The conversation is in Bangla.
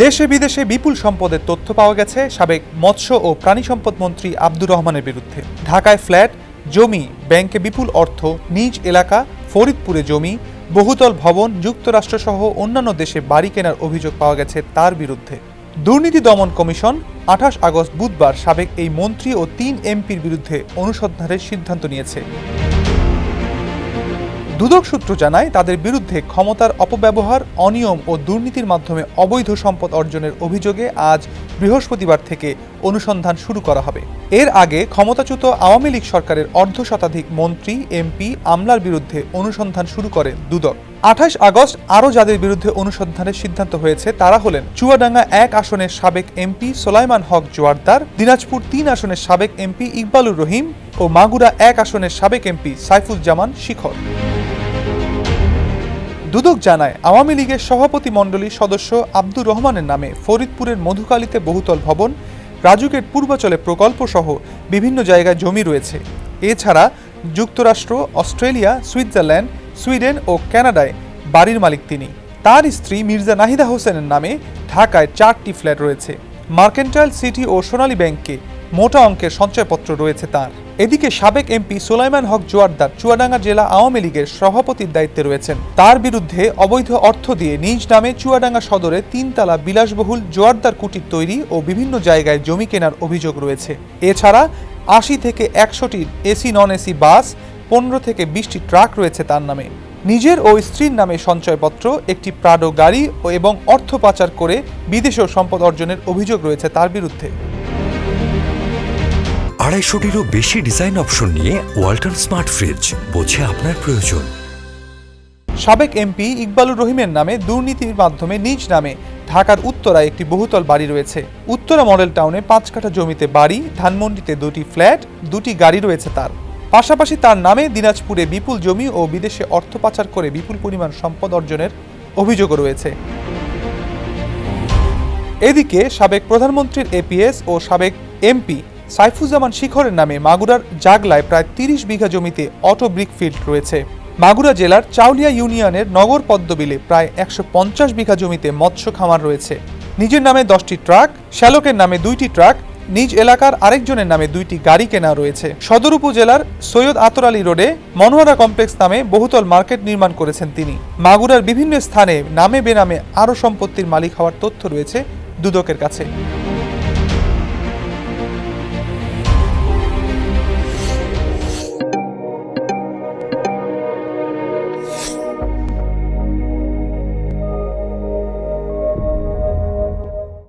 দেশে বিদেশে বিপুল সম্পদের তথ্য পাওয়া গেছে সাবেক মৎস্য ও প্রাণী সম্পদ মন্ত্রী আব্দুর রহমানের বিরুদ্ধে। ঢাকায় ফ্ল্যাট, জমি, ব্যাংকে বিপুল অর্থ, নিজ এলাকা, ফরিদপুরে জমি, বহুতল ভবন, যুক্তরাষ্ট্রসহ অন্যান্য দেশে বাড়ি কেনার অভিযোগ পাওয়া গেছে তার বিরুদ্ধে। দুর্নীতি দমন কমিশন আঠাশ আগস্ট বুধবার সাবেক এই মন্ত্রী ও তিন এমপির বিরুদ্ধে অনুসন্ধানের সিদ্ধান্ত নিয়েছে। দুদক সূত্র জানায়, তাদের বিরুদ্ধে ক্ষমতার অপব্যবহার, অনিয়ম ও দুর্নীতির মাধ্যমে অবৈধ সম্পদ অর্জনের অভিযোগে আজ বৃহস্পতিবার থেকে অনুসন্ধান শুরু করা হবে। এর আগে ক্ষমতাচ্যুত আওয়ামী লীগ সরকারের অর্ধ শতাধিক মন্ত্রী এমপি আমলার বিরুদ্ধে অনুসন্ধান শুরু করে দুদক। আঠাশ আগস্ট আরও যাদের বিরুদ্ধে অনুসন্ধানের সিদ্ধান্ত হয়েছে, তারা হলেন চুয়াডাঙ্গা এক আসনের সাবেক এমপি সোলাইমান হক জোয়ারদার দিনাজপুর তিন আসনের সাবেক এমপি ইকবালুর রহিম ও মাগুরা এক আসনের সাবেক এমপি সাইফুজ্জামান শিখর। দুদক জানায়, আওয়ামী লীগের সভাপতি মণ্ডলীর সদস্য আব্দুর রহমানের নামে ফরিদপুরের মধুকালীতে বহুতল ভবন, রাজুকের পূর্বাচলে প্রকল্প সহ বিভিন্ন জায়গায় জমি রয়েছে। এছাড়া যুক্তরাষ্ট্র, অস্ট্রেলিয়া সুইজারল্যান্ড সুইডেন ও কানাডায় বাড়ির মালিক তিনি। তার স্ত্রী মির্জা নাহিদা হোসেনের নামে ঢাকায় চারটি ফ্ল্যাট রয়েছে। মার্কেন্টাইল সিটি ও সোনালী ব্যাংকে মোটা অঙ্কের সঞ্চয়পত্র রয়েছে তার। এদিকে সাবেক এমপি সোলাইমান হক জোয়ারদার চুয়াডাঙ্গা জেলা আওয়ামী লীগের সভাপতির দায়িত্বে রয়েছেন। তার বিরুদ্ধে অবৈধ অর্থ দিয়ে নিজ নামে চুয়াডাঙ্গা সদরে তিনতলা বিলাসবহুল জোয়ারদার কুটির তৈরি ও বিভিন্ন জায়গায় জমি কেনার অভিযোগ রয়েছে। এছাড়া আশি থেকে একশোটি এসি নন এসি বাস, পনেরো থেকে বিশটি ট্রাক রয়েছে তার নামে। নিজের ও স্ত্রীর নামে সঞ্চয়পত্র, একটি প্রাডো গাড়ি ও এবং অর্থ পাচার করে বিদেশেও সম্পদ অর্জনের অভিযোগ রয়েছে তার বিরুদ্ধে। আড়াইশোটিরও বেশি ডিজাইন অপশন নিয়ে ওয়াল্টন স্মার্ট ফ্রিজ বোঝে আপনার প্রয়োজন। সাবেক এমপি ইকবালুর রহিমের নামে দুর্নীতির মাধ্যমে নিজ নামে ঢাকার উত্তরায় একটি বহুতল বাড়ি রয়েছে। উত্তরা মডেল টাউনে পাঁচ কাঠা জমিতে বাড়ি, ধানমন্ডিতে দুটি ফ্ল্যাট, দুটি গাড়ি রয়েছে তার। পাশাপাশি তার নামে দিনাজপুরে বিপুল জমি ও বিদেশে অর্থ পাচার করে বিপুল পরিমাণ সম্পদ অর্জনের অভিযোগও রয়েছে। এদিকে সাবেক প্রধানমন্ত্রীর এপিএস ও সাবেক এমপি সাইফুজ্জামান শিখরের নামে মাগুরার জাগলায় প্রায় তিরিশ বিঘা জমিতে অটো ব্রিক ফিল্ড রয়েছে। মাগুরা জেলার চাউলিয়া ইউনিয়নের নগর পদ্মবিলে প্রায় একশো পঞ্চাশ বিঘা জমিতে মৎস্য খামার রয়েছে। নিজের নামে দশটি ট্রাক, শ্যালকের নামে দুইটি ট্রাক, নিজ এলাকার আরেকজনের নামে দুইটি গাড়ি কেনা রয়েছে। সদর উপজেলার সৈয়দ আতর আলী রোডে মনোহরা কমপ্লেক্স নামে বহুতল মার্কেট নির্মাণ করেছেন তিনি। মাগুরার বিভিন্ন স্থানে নামে বেনামে আরও সম্পত্তির মালিক হওয়ার তথ্য রয়েছে দুদকের কাছে।